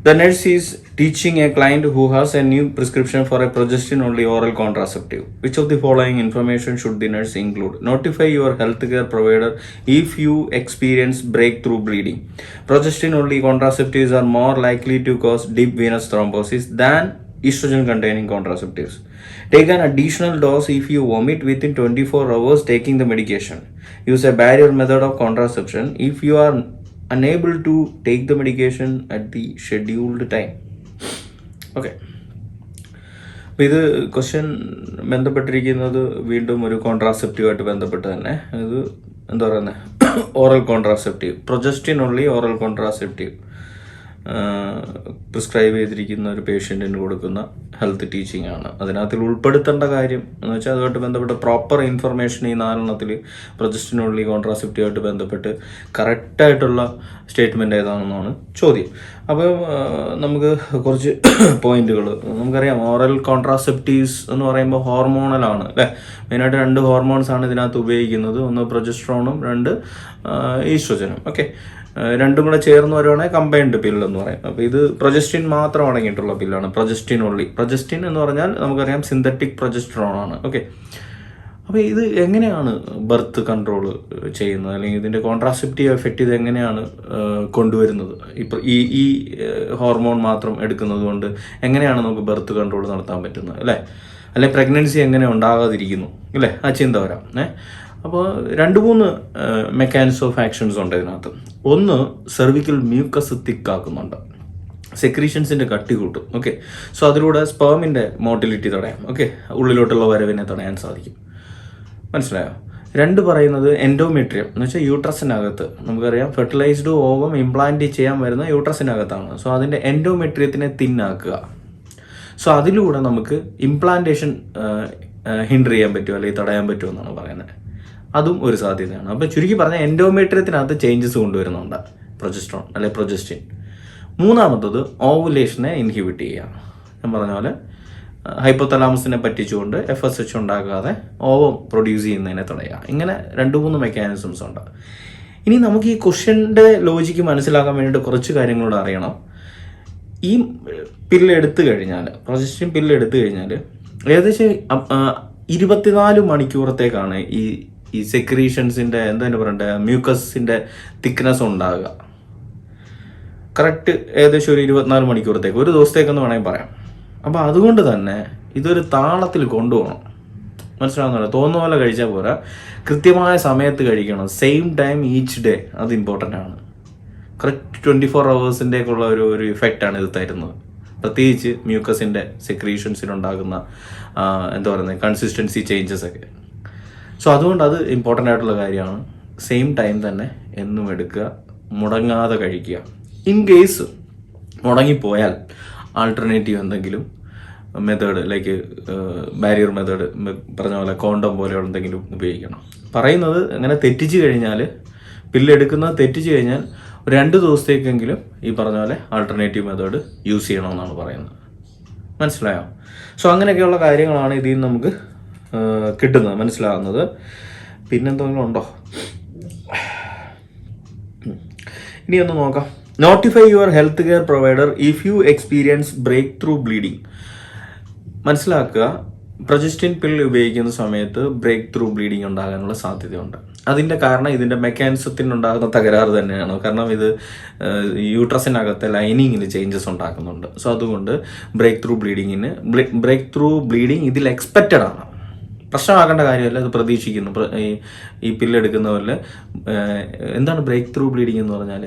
The nurse is teaching a client who has a new prescription for a progestin only oral contraceptive. Which of the following information should the nurse include? Notify your healthcare provider if you experience breakthrough bleeding. Progestin only contraceptives are more likely to cause deep venous thrombosis than estrogen containing contraceptives. Take an additional dose if you vomit within 24 hours taking the medication. Use a barrier method of contraception if you are unable to take the medication at the scheduled time. Okay. അപ്പോൾ ഇത് question ബന്ധപ്പെട്ടിരിക്കുന്നത് വീണ്ടും ഒരു കോൺട്രാസെപ്റ്റീവായിട്ട് ബന്ധപ്പെട്ട് തന്നെ ഇത് എന്താ പറയുന്നത് oral contraceptive progestin only oral contraceptive prescribe ചെയ്തിരിക്കുന്ന ഒരു പേഷ്യന്റിന് കൊടുക്കുന്ന ഹെൽത്ത് ടീച്ചിങ് ആണ്. അതിനകത്തിൽ ഉൾപ്പെടുത്തേണ്ട കാര്യം എന്ന് വെച്ചാൽ അതുമായിട്ട് ബന്ധപ്പെട്ട പ്രോപ്പർ ഇൻഫർമേഷൻ ഈ നാലെണ്ണത്തിൽ പ്രജസ്റ്റിനുള്ളിൽ കോൺട്രാസെപ്റ്റീവായിട്ട് ബന്ധപ്പെട്ട് കറക്റ്റായിട്ടുള്ള സ്റ്റേറ്റ്മെന്റ് ഏതാണെന്നാണ് ചോദ്യം. അപ്പോൾ നമുക്ക് കുറച്ച് പോയിന്റുകൾ നമുക്കറിയാം ഓറൽ കോൺട്രാസെപ്റ്റീവ്സ് എന്ന് പറയുമ്പോൾ ഹോർമോണലാണ് അല്ലേ? മെയിനായിട്ട് രണ്ട് ഹോർമോൺസ് ആണ് ഇതിനകത്ത് ഉപയോഗിക്കുന്നത്. ഒന്ന് പ്രൊജസ്ട്രോണും രണ്ട് ഈസ്ട്രജനും ഓക്കെ രണ്ടും കൂടെ ചേർന്ന് വരുവാണെങ്കിൽ കമ്പൈൻഡ് പില്ല് എന്ന് പറയും. അപ്പോൾ ഇത് പ്രൊജസ്റ്റിൻ മാത്രം അടങ്ങിയിട്ടുള്ള പില്ലാണ് പ്രൊജസ്റ്റിൻ ഉള്ളി പ്രൊജസ്റ്റിൻ എന്ന് പറഞ്ഞാൽ നമുക്കറിയാം സിന്തറ്റിക് പ്രൊജസ്ട്രോൺ ആണ്. ഓക്കെ അപ്പോൾ ഇത് എങ്ങനെയാണ് ബർത്ത് കൺട്രോൾ ചെയ്യുന്നത്? അല്ലെങ്കിൽ ഇതിന്റെ കോൺട്രാസെപ്റ്റീവ് എഫക്റ്റ് ഇത് എങ്ങനെയാണ് കൊണ്ടുവരുന്നത്? ഇപ്പോൾ ഈ ഈ ഹോർമോൺ മാത്രം എടുക്കുന്നത് കൊണ്ട് എങ്ങനെയാണ് നമുക്ക് ബർത്ത് കൺട്രോൾ നടത്താൻ പറ്റുന്നത്? അല്ലേ? അല്ലെ പ്രഗ്നൻസി എങ്ങനെ ഉണ്ടാകാതിരിക്കുന്നു? അല്ലേ? ആ ചിന്ത വരാം. ഏ? അപ്പോൾ രണ്ട് മൂന്ന് മെക്കാനിസം ഓഫ് ആക്ഷൻസ് ഉണ്ട് ഇതിനകത്ത്. ഒന്ന് സെർവിക്കൽ മ്യൂക്കസ് തിക്കാക്കുന്നുണ്ട്. സെക്രീഷൻസിന്റെ കട്ടി കൂട്ടും. ഓക്കെ സോ അതിലൂടെ സ്പേമിന്റെ മോട്ടിലിറ്റി തടയാം. ഓക്കെ ഉള്ളിലോട്ടുള്ള വരവിനെ തടയാൻ സാധിക്കും. മനസ്സിലായോ? രണ്ട് പറയുന്നത് എൻഡോമെട്രിയം എന്ന് വെച്ചാൽ യൂട്രസിനകത്ത് നമുക്കറിയാം ഫെർട്ടിലൈസ്ഡ് ഓവം ഇംപ്ലാന്റ് ചെയ്യാൻ വരുന്ന യൂട്രസിനകത്താണ് സോ അതിന്റെ എൻഡോമെട്രിയത്തിനെ തിന്നാക്കുക. സോ അതിലൂടെ നമുക്ക് ഇംപ്ലാന്റേഷൻ ഹിൻഡർ ചെയ്യാൻ പറ്റുമോ അല്ലെങ്കിൽ തടയാൻ പറ്റുമോ എന്നാണ് പറയുന്നത്. അതും ഒരു സാധ്യതയാണ്. അപ്പോൾ ചുരുക്കി പറഞ്ഞാൽ എൻഡോമെട്രിയത്തിനകത്ത് ചേഞ്ചസ് കൊണ്ടുവരുന്നുണ്ട്. പ്രൊജസ്ട്രോൺ അല്ലെ പ്രൊജസ്റ്റിൻ മൂന്നാമത്തത് ഓവുലേഷനെ ഇൻഹിബിറ്റ് ചെയ്യുക ഞാൻ പറഞ്ഞ പോലെ ഹൈപ്പോതലാമസിനെ പറ്റിച്ചുകൊണ്ട് എഫ് എസ് എച്ച് ഉണ്ടാക്കാതെ ഓവം പ്രൊഡ്യൂസ് ചെയ്യുന്നതിനെ തടയുക. ഇങ്ങനെ രണ്ട് മൂന്ന് മെക്കാനിസംസ് ഉണ്ട്. ഇനി നമുക്ക് ഈ ക്വസ്റ്റ്യന്റെ ലോജിക്ക് മനസ്സിലാക്കാൻ വേണ്ടിയിട്ട് കുറച്ച് കാര്യങ്ങളോട് അറിയണം. ഈ പില്ല് എടുത്തു കഴിഞ്ഞാൽ പ്രൊജസ്റ്റിൻ പില്ല് എടുത്തു കഴിഞ്ഞാൽ ഏകദേശം ഇരുപത്തിനാല് മണിക്കൂറത്തേക്കാണ് ഈ ഈ സെക്രീഷൻസിന്റെ എന്താണ് പറയണ്ടേ? മ്യൂക്കസിന്റെ തിക്നെസ് ഉണ്ടാകുക. കറക്റ്റ് ഏകദേശം ഒരു ഇരുപത്തിനാല് മണിക്കൂറത്തേക്ക്. ഒരു ദിവസത്തേക്കെന്ന് വേണമെങ്കിൽ പറയാം. അപ്പോൾ അതുകൊണ്ട് തന്നെ ഇതൊരു താളത്തിൽ കൊണ്ടുപോകണം. മനസ്സിലാവുന്നുണ്ടോ? തോന്നുന്ന പോലെ കഴിച്ചാൽ പോരാ. കൃത്യമായ സമയത്ത് കഴിക്കണം. സെയിം ടൈം ഈച്ച് ഡേ അത് ഇമ്പോർട്ടന്റ് ആണ്. കറക്റ്റ് ട്വന്റി ഫോർ അവേഴ്സിന്റെയൊക്കെയുള്ള ഒരു ഒരു ഇഫക്റ്റാണ് ഇത് തരുന്നത്. പ്രത്യേകിച്ച് മ്യൂക്കസിന്റെ സെക്രീഷൻസിനുണ്ടാകുന്ന എന്താ പറയുന്നത് കൺസിസ്റ്റൻസി ചേഞ്ചസ് ഒക്കെ. സോ അതുകൊണ്ട് അത് ഇമ്പോർട്ടന്റ് ആയിട്ടുള്ള കാര്യമാണ്. സെയിം ടൈം തന്നെ എന്നും എടുക്കുക മുടങ്ങാതെ കഴിക്കുക. ഇൻ കേസ് മുടങ്ങിപ്പോയാൽ ആൾട്ടർനേറ്റീവ് എന്തെങ്കിലും മെത്തേഡ് ലൈക്ക് ബാരിയർ മെത്തേഡ് പറഞ്ഞ പോലെ കോണ്ടം പോലെയുള്ള എന്തെങ്കിലും ഉപയോഗിക്കണം. പറയുന്നത് അങ്ങനെ തെറ്റിച്ച് കഴിഞ്ഞാൽ പില്ലെടുക്കുന്നത് തെറ്റിച്ച് കഴിഞ്ഞാൽ രണ്ട് ദിവസത്തേക്കെങ്കിലും ഈ പറഞ്ഞ പോലെ ആൾട്ടർനേറ്റീവ് മെത്തേഡ് യൂസ് ചെയ്യണമെന്നാണ് പറയുന്നത്. മനസ്സിലായോ? സോ അങ്ങനെയൊക്കെയുള്ള കാര്യങ്ങളാണ് ഇതിൽ നിന്ന് നമുക്ക് കിട്ടുന്നത് മനസ്സിലാകുന്നത് പിന്നെന്തെങ്കിലും ഉണ്ടോ? ഇനി ഒന്ന് നോക്കാം. Notify your health care provider if you experience breakthrough bleeding മനസ്സിലാക്കുക പ്രൊജസ്റ്റിൻ പിൽ ഉപയോഗിക്കുന്ന സമയത്ത് ബ്രേക്ക് ത്രൂ ബ്ലീഡിങ് ഉണ്ടാകാനുള്ള സാധ്യതയുണ്ട്. അതിന്റെ കാരണം ഇതിന്റെ മെക്കാനിസത്തിനുണ്ടാകുന്ന തകരാറ് തന്നെയാണ്. കാരണം ഇത് യൂട്രസിനകത്തെ ലൈനിങ്ങിൽ ചേഞ്ചസ് ഉണ്ടാക്കുന്നുണ്ട്. സോ അതുകൊണ്ട് ബ്രേക്ക് ത്രൂ ബ്ലീഡിങ്ങിന് ബ്രേക്ക് ത്രൂ ബ്ലീഡിങ് ഇതിൽ എക്സ്പെക്റ്റഡ് ആണ്. പ്രശ്നമാക്കേണ്ട കാര്യമല്ല ഇത് പ്രതീക്ഷിക്കുന്നു. ഈ പില്ലെടുക്കുന്ന പോലെ എന്താണ് ബ്രേക്ക് ത്രൂ ബ്ലീഡിംഗ് എന്ന് പറഞ്ഞാൽ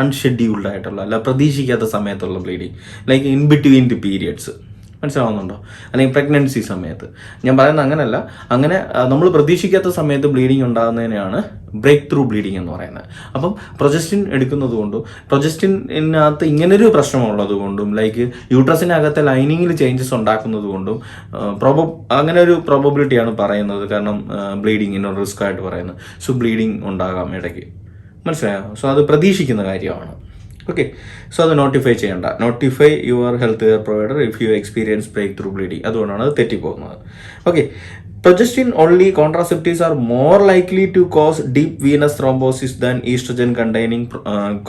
അൺഷെഡ്യൂൾഡ് ആയിട്ടുള്ള അല്ല പ്രതീക്ഷിക്കാത്ത സമയത്തുള്ള bleeding like in between the periods മനസ്സിലാവുന്നുണ്ടോ? അല്ലെങ്കിൽ പ്രഗ്നൻസി സമയത്ത്. ഞാൻ പറയുന്നത് അങ്ങനെയല്ല അങ്ങനെ നമ്മൾ പ്രതീക്ഷിക്കാത്ത സമയത്ത് ബ്ലീഡിങ് ഉണ്ടാകുന്നതിനെയാണ് ബ്രേക്ക് ത്രൂ ബ്ലീഡിങ് എന്ന് പറയുന്നത്. അപ്പം പ്രൊജസ്റ്റിൻ എടുക്കുന്നത് കൊണ്ടും പ്രൊജസ്റ്റിനകത്ത് ഇങ്ങനൊരു പ്രശ്നമുള്ളത് കൊണ്ടും ലൈക്ക് യൂട്രസിനകത്തെ ലൈനിങ്ങിൽ ചേഞ്ചസ് ഉണ്ടാക്കുന്നത് കൊണ്ടും പ്രോബ അങ്ങനെ ഒരു പ്രോബബിലിറ്റിയാണ് പറയുന്നത്. കാരണം ബ്ലീഡിങ്ങിന് റിസ്ക് ആയിട്ട് പറയുന്നത്. സോ ബ്ലീഡിങ് ഉണ്ടാകാം ഇടയ്ക്ക്. മനസ്സിലായോ? സോ അത് പ്രതീക്ഷിക്കുന്ന കാര്യമാണ്. ഓക്കെ സോ അത് നോട്ടിഫൈ ചെയ്യേണ്ട. Notify your health care provider if you experience breakthrough bleeding അതുകൊണ്ടാണ് അത് തെറ്റിപ്പോകുന്നത്. Okay progestin only contraceptives are more likely to cause deep venous thrombosis than estrogen containing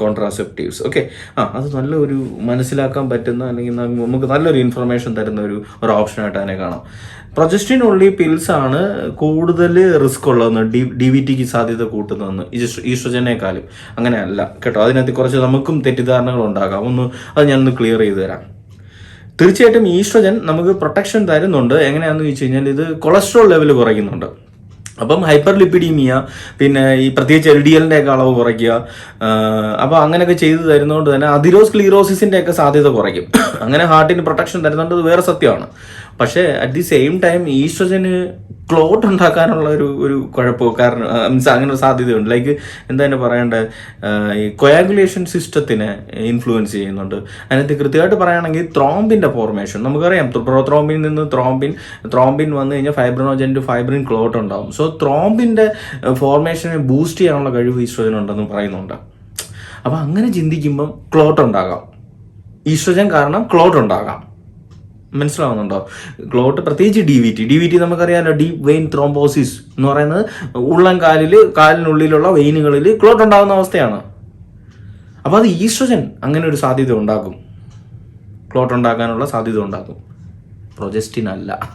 contraceptives okay ആ അത് നല്ലൊരു മനസ്സിലാക്കാൻ പറ്റുന്ന അല്ലെങ്കിൽ നമുക്ക് നല്ലൊരു ഇൻഫർമേഷൻ തരുന്ന ഒരു ഒരു ഓപ്ഷനായിട്ട് അതിനെ കാണാം. പ്രൊജസ്റ്റിൻ ഉള്ളി പിൽസ് ആണ് കൂടുതൽ റിസ്ക് ഉള്ളതെന്ന് ഡി ഡി വി ടിക്ക് സാധ്യത കൂട്ടുന്നതെന്ന് ഈസ്ട്രജനേക്കാളും. അങ്ങനെയല്ല കേട്ടോ. അതിനകത്ത് കുറച്ച് നമുക്കും തെറ്റിദ്ധാരണകൾ ഉണ്ടാകാം. ഒന്ന് അത് ഞാനൊന്ന് ക്ലിയർ ചെയ്ത് തരാം. തീർച്ചയായിട്ടും ഈസ്ട്രജൻ നമുക്ക് പ്രൊട്ടക്ഷൻ തരുന്നുണ്ട്. എങ്ങനെയാണെന്ന് ചോദിച്ചു കഴിഞ്ഞാൽ ഇത് കൊളസ്ട്രോൾ ലെവൽ കുറയ്ക്കുന്നുണ്ട്. അപ്പം ഹൈപ്പർ ലിപ്പിഡീമിയ പിന്നെ ഈ പ്രത്യേകിച്ച് എൽ ഡി എല്ലിന്റെ ഒക്കെ അളവ് കുറയ്ക്കുക അപ്പോൾ അങ്ങനെയൊക്കെ ചെയ്തു തരുന്നതുകൊണ്ട് തന്നെ അതിരോസ് ക്ലീറോസിസിന്റെ ഒക്കെ സാധ്യത കുറയ്ക്കും. അങ്ങനെ ഹാർട്ടിന് പ്രൊട്ടക്ഷൻ തരുന്നുണ്ട്. വേറെ സത്യമാണ്. പക്ഷേ അറ്റ് ദി സെയിം ടൈം ഈസ്ട്രജന് ക്ലോട്ട് ഉണ്ടാക്കാനുള്ള ഒരു ഒരു കുഴപ്പമോ കാരണം മീൻസ് അങ്ങനെ ഒരു സാധ്യതയുണ്ട്. ലൈക്ക് എന്താ തന്നെ പറയേണ്ടത് ഈ കൊയാഗുലേഷൻ സിസ്റ്റത്തിനെ ഇൻഫ്ലുവൻസ് ചെയ്യുന്നുണ്ട്. അതിനകത്ത് കൃത്യമായിട്ട് പറയുകയാണെങ്കിൽ ത്രോംബിന്റെ ഫോർമേഷൻ നമുക്കറിയാം പ്രോത്രോംബിൽ നിന്ന് ത്രോംബിൻ ത്രോംബിൻ വന്നു കഴിഞ്ഞാൽ ഫൈബ്രിനോജൻ ടു ഫൈബ്രിൻ ക്ലോട്ട് ഉണ്ടാകും സോ ത്രോംബിന്റെ ഫോർമേഷനെ ബൂസ്റ്റ് ചെയ്യാനുള്ള കഴിവ് ഈസ്ട്രോജൻ ഉണ്ടെന്ന് പറയുന്നുണ്ട്. അപ്പോൾ അങ്ങനെ ചിന്തിക്കുമ്പം ക്ലോട്ട് ഉണ്ടാകാം. ഈസ്ട്രജൻ കാരണം ക്ലോട്ട് ഉണ്ടാകാം. മനസ്സിലാവുന്നുണ്ടോ? ക്ലോട്ട് പ്രത്യേകിച്ച് D V T D V T നമുക്കറിയാമല്ലോ ഡീപ് വെയിൻ ത്രോംബോസിസ് എന്ന് പറയുന്നത് ഉള്ളം കാലിൽ കാലിനുള്ളിലുള്ള വെയിനുകളിൽ ക്ലോട്ട് ഉണ്ടാകുന്ന അവസ്ഥയാണ്. അപ്പോൾ അത് ഈസ്ട്രജൻ അങ്ങനെ ഒരു സാധ്യത ഉണ്ടാക്കും. ക്ലോട്ട് ഉണ്ടാക്കാനുള്ള സാധ്യത ഉണ്ടാക്കും. പ്രൊജസ്റ്റിൻ അല്ല.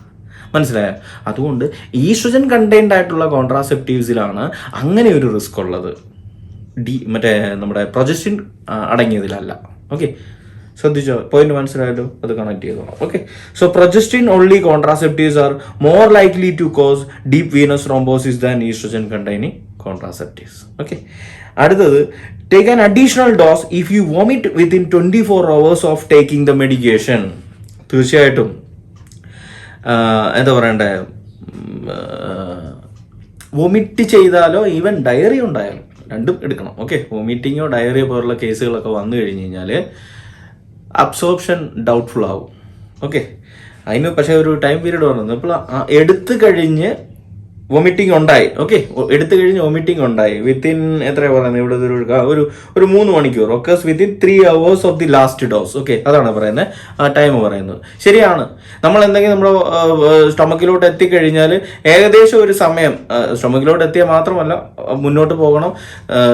മനസ്സിലായോ? അതുകൊണ്ട് ഈസ്ട്രജൻ കണ്ടെയ്ൻഡ് ആയിട്ടുള്ള കോൺട്രാസെപ്റ്റീവ്സിലാണ് അങ്ങനെ ഒരു റിസ്ക് ഉള്ളത്. ഡി മറ്റേ നമ്മുടെ പ്രൊജസ്റ്റിൻ അടങ്ങിയതിലല്ല. ഓക്കെ? ശ്രദ്ധിച്ചോ? പോയിന്റ് മനസ്സിലായല്ലോ അത് കണക്ട് ചെയ്തോളാം okay so progestin only contraceptives are more likely to cause deep venous thrombosis than estrogen containing contraceptives okay അടുത്തത് take an additional dose if you vomit within twenty four hours of taking the medication തീർച്ചയായിട്ടും എന്താ പറയണ്ടേ? Vomit ചെയ്താലോ even diary ഉണ്ടായാലും രണ്ടും എടുക്കണം. Okay വൊമിറ്റിങ്ങോ ഡയറിയോ പോലുള്ള കേസുകളൊക്കെ വന്നു കഴിഞ്ഞ് കഴിഞ്ഞാൽ അബ്സോർപ്ഷൻ ഡൗട്ട്ഫുൾ ആവും. ഓക്കെ അതിന് പക്ഷേ ഒരു ടൈം പീരീഡ് വന്നു. അപ്പോൾ എടുത്തു കഴിഞ്ഞ് വൊമിറ്റിംഗ് ഉണ്ടായി. ഓക്കെ എടുത്തു കഴിഞ്ഞ് വൊമിറ്റിംഗ് ഉണ്ടായി. വിത്തിൻ എത്രയാ പറയുന്നത് ഇവിടെ ഒരു ഒരു ഒരു മൂന്ന് മണിക്കൂർ. Okays within three hours of the last dose okay അതാണ് പറയുന്നത് ആ ടൈം പറയുന്നത്. ശരിയാണ്. നമ്മൾ എന്തെങ്കിലും നമ്മുടെ സ്റ്റൊമക്കിലോട്ട് എത്തിക്കഴിഞ്ഞാൽ ഏകദേശം ഒരു സമയം സ്റ്റൊമക്കിലോട്ട് എത്തിയാൽ മാത്രമല്ല മുന്നോട്ട് പോകണം.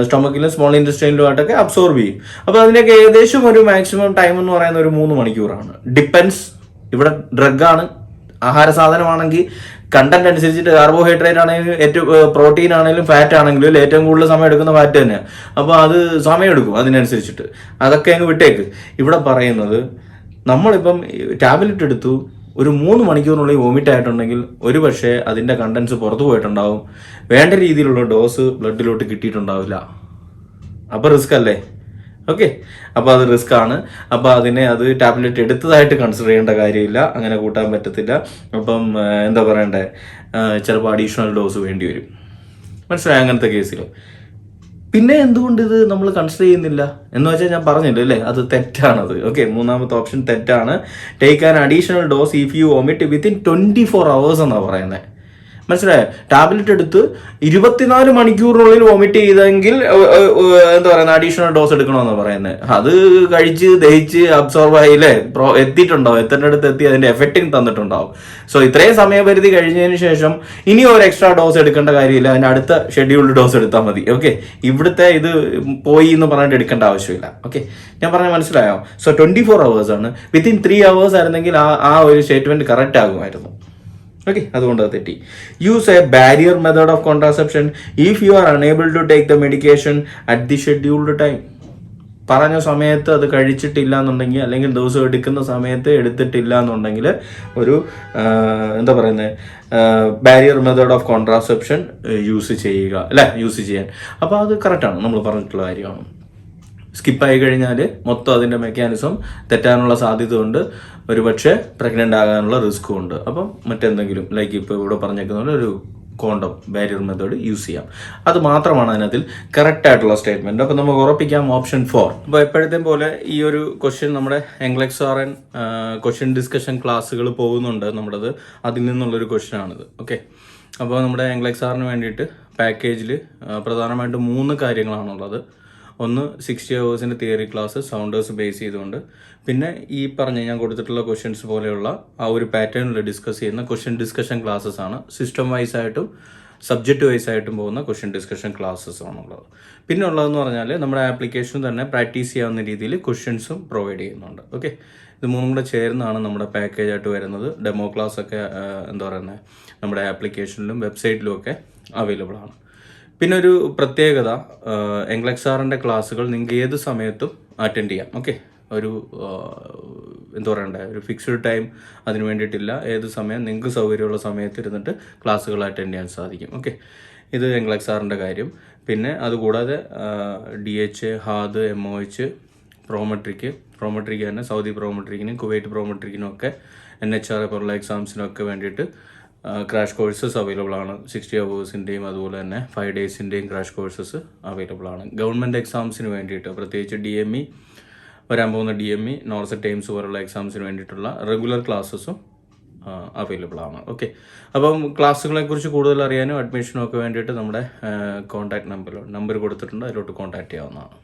സ്റ്റൊമക്കിലും സ്മോൾ ഇൻഡസ്ട്രിയിലുമായിട്ടൊക്കെ അബ്സോർബ് ചെയ്യും. അപ്പോൾ അതിനൊക്കെ ഏകദേശം ഒരു മാക്സിമം ടൈം എന്ന് പറയുന്നത് ഒരു മൂന്ന് മണിക്കൂറാണ്. ഡിപ്പെൻസ് ഇവിടെ ഡ്രഗാണ് ആഹാര സാധനമാണെങ്കിൽ കണ്ടന്റ് അനുസരിച്ചിട്ട് കാർബോഹൈഡ്രേറ്റ് ആണെങ്കിലും ഏറ്റവും പ്രോട്ടീൻ ആണെങ്കിലും ഫാറ്റ് ആണെങ്കിലും ഏറ്റവും കൂടുതൽ സമയം എടുക്കുന്ന ഫാറ്റ് തന്നെയാണ് അപ്പോൾ അത് സമയം എടുക്കും അതിനനുസരിച്ചിട്ട്. അതൊക്കെ അങ്ങ് വിട്ടേക്ക്. ഇവിടെ പറയുന്നത് നമ്മളിപ്പം ടാബ്ലറ്റ് എടുത്തു ഒരു മൂന്ന് മണിക്കൂറിനുള്ളിൽ വോമിറ്റ് ആയിട്ടുണ്ടെങ്കിൽ ഒരു പക്ഷേ അതിന്റെ കണ്ടൻസ് പുറത്തു പോയിട്ടുണ്ടാവും. വേണ്ട രീതിയിലുള്ള ഡോസ് ബ്ലഡിലോട്ട് കിട്ടിയിട്ടുണ്ടാവില്ല. അപ്പോൾ റിസ്ക് അല്ലേ? ഓക്കെ അപ്പോൾ അത് റിസ്ക് ആണ്. അപ്പോൾ അതിനെ അത് ടാബ്ലറ്റ് എടുത്തതായിട്ട് കൺസിഡർ ചെയ്യേണ്ട കാര്യമില്ല. അങ്ങനെ കൂട്ടാൻ പറ്റത്തില്ല. അപ്പം എന്താ പറയണ്ടേ? ചിലപ്പോൾ അഡീഷണൽ ഡോസ് വേണ്ടി വരും. മനസ്സിലായി അങ്ങനത്തെ കേസിൽ പിന്നെ എന്തുകൊണ്ട് ഇത് നമ്മൾ കൺസിഡർ ചെയ്യുന്നില്ല? എന്ന് വെച്ചാൽ ഞാൻ പറഞ്ഞില്ല അല്ലേ? അത് തെറ്റാണത്. ഓക്കെ മൂന്നാമത്തെ ഓപ്ഷൻ തെറ്റാണ്. Take an additional dose if you omit within twenty four hours എന്നാണ് പറയുന്നത് മനസ്സിലായോ? ടാബ്ലറ്റ് എടുത്ത് ഇരുപത്തിനാല് മണിക്കൂറിനുള്ളിൽ വോമിറ്റ് ചെയ്തെങ്കിൽ എന്താ പറയുന്നത് അഡീഷണൽ ഡോസ് എടുക്കണമെന്നാണ് പറയുന്നത് അത് കഴിച്ച് ദഹിച്ച് അബ്സോർബ് ആയില്ലേ പ്രോ എത്തിയിട്ടുണ്ടാവും. എത്തേണ്ടടുത്ത് എത്തി അതിന്റെ എഫക്റ്റിംഗ് തന്നിട്ടുണ്ടാവും. സോ ഇത്രയും സമയപരിധി കഴിഞ്ഞതിന് ശേഷം ഇനി ഒരു എക്സ്ട്രാ ഡോസ് എടുക്കേണ്ട കാര്യമില്ല. അതിന്റെ അടുത്ത ഷെഡ്യൂൾഡ് ഡോസ് എടുത്താൽ മതി. ഓക്കെ ഇവിടുത്തെ ഇത് പോയി എന്ന് പറഞ്ഞിട്ട് എടുക്കേണ്ട ആവശ്യമില്ല. ഓക്കെ ഞാൻ പറഞ്ഞ മനസ്സിലായോ? സോ ട്വന്റി ഫോർ അവേഴ്സ് ആണ്. വിത്തിൻ ത്രീ അവേഴ്സ് ആയിരുന്നെങ്കിൽ ആ ആ ഒരു സ്റ്റേറ്റ്മെന്റ് കറക്റ്റ് ആകുമായിരുന്നു. ഓക്കെ അതുകൊണ്ട് അത് തെറ്റി. Use a barrier method of contraception if you are unable to take the medication at the scheduled time പറഞ്ഞ സമയത്ത് അത് കഴിച്ചിട്ടില്ല എന്നുണ്ടെങ്കിൽ അല്ലെങ്കിൽ ദിവസം എടുക്കുന്ന സമയത്ത് എടുത്തിട്ടില്ല എന്നുണ്ടെങ്കിൽ ഒരു എന്താ പറയുന്നത് barrier method of contraception use ചെയ്യുക അല്ലേ? യൂസ് ചെയ്യാൻ. അപ്പോൾ അത് കറക്റ്റാണ് നമ്മൾ പറഞ്ഞിട്ടുള്ള കാര്യമാണ്. സ്കിപ്പായി കഴിഞ്ഞാൽ മൊത്തം അതിന്റെ മെക്കാനിസം തെറ്റാനുള്ള സാധ്യത ഉണ്ട് ഒരുപക്ഷെ പ്രഗ്നന്റ് ആകാനുള്ള റിസ്ക്കും ഉണ്ട്. അപ്പം മറ്റെന്തെങ്കിലും ലൈക്ക് ഇപ്പോൾ ഇവിടെ പറഞ്ഞേക്കുന്ന ഒരു കോണ്ടം ബാരിയർ മെത്തേഡ് യൂസ് ചെയ്യാം. അത് മാത്രമാണ് അതിനകത്തിൽ കറക്റ്റ് ആയിട്ടുള്ള സ്റ്റേറ്റ്മെന്റ് അപ്പോൾ നമുക്ക് ഉറപ്പിക്കാം ഓപ്ഷൻ ഫോർ അപ്പോൾ എപ്പോഴത്തെ പോലെ ഈ ഒരു ക്വസ്റ്റ്യൻ നമ്മുടെ NCLEX R N question discussion ക്ലാസ്സുകൾ പോകുന്നുണ്ട് നമ്മുടേത്. അതിൽ നിന്നുള്ളൊരു ക്വസ്റ്റ്യൻ ആണിത്. ഓക്കെ അപ്പോൾ നമ്മുടെ എംഗ്ലക്സ് ആറിന് വേണ്ടിയിട്ട് പാക്കേജിൽ പ്രധാനമായിട്ടും മൂന്ന് കാര്യങ്ങളാണുള്ളത്. ഒന്ന് സിക്സ്റ്റി അവേഴ്സിന്റെ തിയറി ക്ലാസ് സൗണ്ടേഴ്സ് ബേസ് ചെയ്തുകൊണ്ട്. പിന്നെ ഈ പറഞ്ഞ ഞാൻ കൊടുത്തിട്ടുള്ള ക്വസ്റ്റ്യൻസ് പോലെയുള്ള ആ ഒരു പാറ്റേണിൽ ഡിസ്കസ് ചെയ്യുന്ന ക്വസ്റ്റ്യൻ ഡിസ്കഷൻ ക്ലാസ്സസ് ആണ്. സിസ്റ്റം വൈസ് ആയിട്ടും സബ്ജക്റ്റ് വൈസ് ആയിട്ടും പോകുന്ന ക്വസ്റ്റ്യൻ ഡിസ്കഷൻ ക്ലാസ്സസ് ആണുള്ളത്. പിന്നെ ഉള്ളതെന്ന് പറഞ്ഞാൽ നമ്മുടെ ആപ്ലിക്കേഷൻ തന്നെ പ്രാക്ടീസ് ചെയ്യാവുന്ന രീതിയിൽ ക്വസ്റ്റ്യൻസും പ്രൊവൈഡ് ചെയ്യുന്നുണ്ട്. ഓക്കെ ഇത് മൂന്നും കൂടെ ചേർന്നാണ് നമ്മുടെ പാക്കേജ് ആയിട്ട് വരുന്നത്. ഡെമോ ക്ലാസ് ഒക്കെ എന്താ പറയുന്നത് നമ്മുടെ ആപ്ലിക്കേഷനിലും വെബ്സൈറ്റിലും ഒക്കെ അവൈലബിൾ ആണ്. പിന്നെ ഒരു പ്രത്യേകത എംഗ്ലക്സാറിന്റെ ക്ലാസ്സുകൾ നിങ്ങൾക്ക് ഏത് സമയത്തും അറ്റൻഡ് ചെയ്യാം. ഓക്കെ ഒരു എന്താ പറയണ്ടേ? ഒരു ഫിക്സ്ഡ് ടൈം അതിന് വേണ്ടിയിട്ടില്ല. ഏത് സമയം നിങ്ങൾക്ക് സൗകര്യമുള്ള സമയത്ത് ഇരുന്നിട്ട് ക്ലാസ്സുകൾ അറ്റൻഡ് ചെയ്യാൻ സാധിക്കും. ഓക്കെ ഇത് എംഗ്ലക്സാറിന്റെ കാര്യം. പിന്നെ അതുകൂടാതെ D H HAAD M O H Prometric Prometric തന്നെ സൗദി പ്രോമെട്രിക്കിനും കുവൈറ്റ് പ്രോമെട്രിക്കിനും ഒക്കെ എൻ എച്ച് ആർ പോലുള്ള എക്സാംസിനൊക്കെ വേണ്ടിയിട്ട് ക്രാഷ് കോഴ്സസ് അവൈലബിൾ ആണ്. സിക്സ്റ്റി അവേഴ്സിന്റെയും അതുപോലെ തന്നെ ഫൈവ് ഡേയ്സിന്റെയും ക്രാഷ് കോഴ്സസ് അവൈലബിൾ ആണ്. ഗവൺമെന്റ് എക്സാംസിന് വേണ്ടിയിട്ട് പ്രത്യേകിച്ച് ഡി എം ഇ വരാൻ പോകുന്ന D M E nurse times പോലുള്ള എക്സാംസിന് വേണ്ടിയിട്ടുള്ള റെഗുലർ ക്ലാസ്സസും അവൈലബിൾ ആണ്. ഓക്കെ അപ്പം ക്ലാസ്സുകളെ കുറിച്ച് കൂടുതൽ അറിയാനും അഡ്മിഷനും ഒക്കെ വേണ്ടിയിട്ട് നമ്മുടെ കോൺടാക്ട് നമ്പർ നമ്പർ കൊടുത്തിട്ടുണ്ട്. അതിലോട്ട് കോൺടാക്ട് ചെയ്യാവുന്നതാണ്.